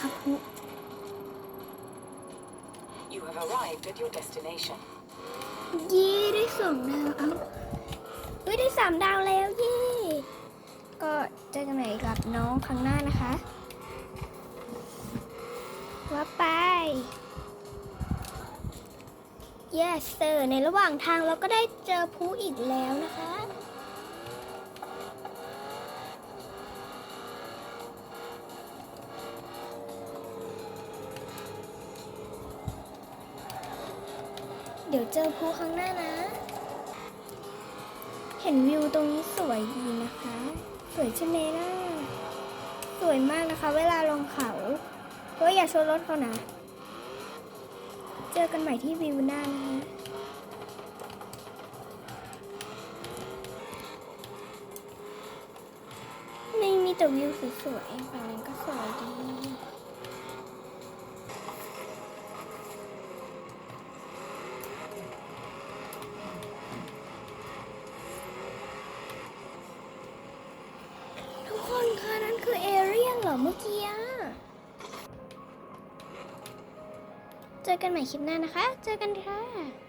ครับผู้ You have arrived at your destination. ยี่ได้สองดาวเอ้าเฮ้ยได้สามดาวแล้วเยี่ก็เจอกันใหม่กับน้องครั้งหน้านะคะ ว่าไป yes sir ในระหว่างทางเราก็ได้เจอผู้อีกแล้วนะคะ เดี๋ยวเจอภูข้างหน้านะ เห็นวิวตรงนี้สวยดีนะคะ สวยใช่ไหมล่ะ สวยมากนะคะ เวลาลงเขาเพราะอย่าชนรถเขานะ เจอกันใหม่ที่วิวหน้านะคะนี่มีแต่วิวสวยๆฝั่งนั้นก็ เมื่อกี้เจอกันใหม่คลิปหน้านะคะ เจอกันค่ะ